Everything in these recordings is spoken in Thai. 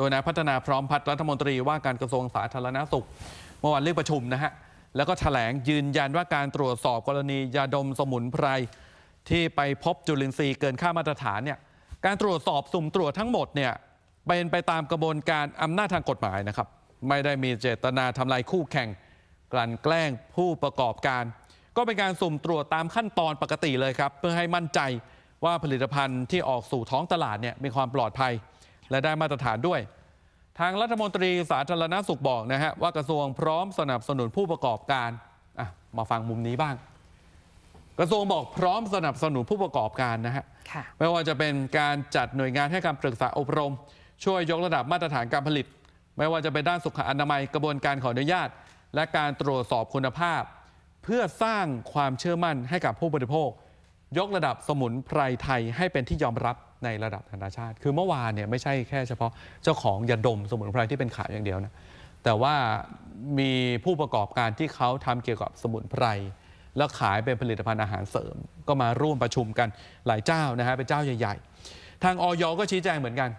ดยนายพัฒนาพร้อมพัฒน์รัฐมนตรีว่าการกระทรวงสาธารณสุข เมื่อวานเรียกประชุมนะฮะ แล้วก็แถลงยืนยันว่าการตรวจสอบกรณียาดมสมุนไพรที่ไปพบจุลินทรีย์เกินค่ามาตรฐานเนี่ยการตรวจสอบสุ่มตรวจทั้งหมดเนี่ยเป็นไปตามกระบวนการอำนาจทางกฎหมายนะครับ ไม่ได้มีเจตนาทำลายคู่แข่ง กลั่นแกล้งผู้ประกอบการ ก็เป็นการสุ่มตรวจตามขั้นตอนปกติเลยครับ เพื่อให้มั่นใจว่าผลิตภัณฑ์ที่ออกสู่ท้องตลาดเนี่ยมีความปลอดภัย และได้มาตรฐานด้วย ทางรัฐมนตรีสาธารณสุขบอกนะฮะว่ากระทรวงพร้อมสนับสนุนผู้ประกอบการอะมาฟังมุมนี้บ้าง กระทรวงบอกพร้อมสนับสนุนผู้ประกอบการนะฮะค่ะไม่ว่าจะเป็นการจัดหน่วยงานให้การปรึกษาอบรม ช่วยยกระดับมาตรฐานการผลิต ไม่ว่าจะเป็นด้านสุขอนามัยกระบวนการขออนุญาต และการตรวจสอบคุณภาพ เพื่อสร้างความเชื่อมั่นให้กับผู้บริโภค ยกระดับสมุนไพรไทยให้เป็นที่ยอมรับ ในระดับนานาชาติ คือเมื่อวานเนี่ยไม่ใช่แค่เฉพาะเจ้าของยาดมสมุนไพรที่เป็นขายอย่างเดียวนะแต่ว่ามีผู้ประกอบการที่เขาทำเกี่ยวกับสมุนไพรแล้วขายเป็นผลิตภัณฑ์อาหารเสริม ก็มาร่วมประชุมกันหลายเจ้านะฮะเป็นเจ้าใหญ่ ๆ ทางออยก็ชี้แจงเหมือนกัน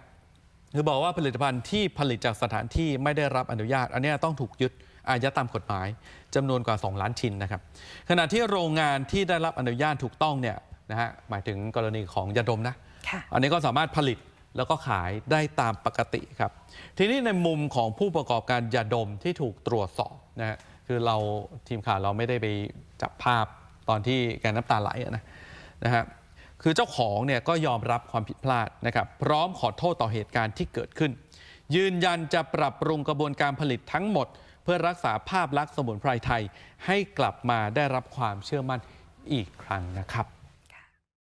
คือบอกว่าผลิตภัณฑ์ที่ผลิตจากสถานที่ไม่ได้รับอนุญาต อันนี้ต้องถูกยึดอายัดตามกฎหมายจำนวนกว่า 2 ล้านชิ้นนะครับ ขณะที่โรงงานที่ได้รับอนุญาตถูกต้องเนี่ยนะฮะหมายถึงกรณีของยาดมนะ อันนี้ก็สามารถผลิตแล้วก็ขายได้ตามปกติครับ ทีนี้ในมุมของผู้ประกอบการยาดมที่ถูกตรวจสอบนะฮะคือเราทีมข่าวเราไม่ได้ไปจับภาพตอนที่แกน้ำตาไหลนะนะฮะคือเจ้าของเนี่ยก็ยอมรับความผิดพลาดนะครับ พร้อมขอโทษต่อเหตุการณ์ที่เกิดขึ้น ยืนยันจะปรับปรุงกระบวนการผลิตทั้งหมด เพื่อรักษาภาพลักษณ์สมุนไพรไทย ให้กลับมาได้รับความเชื่อมั่นอีกครั้งนะครับ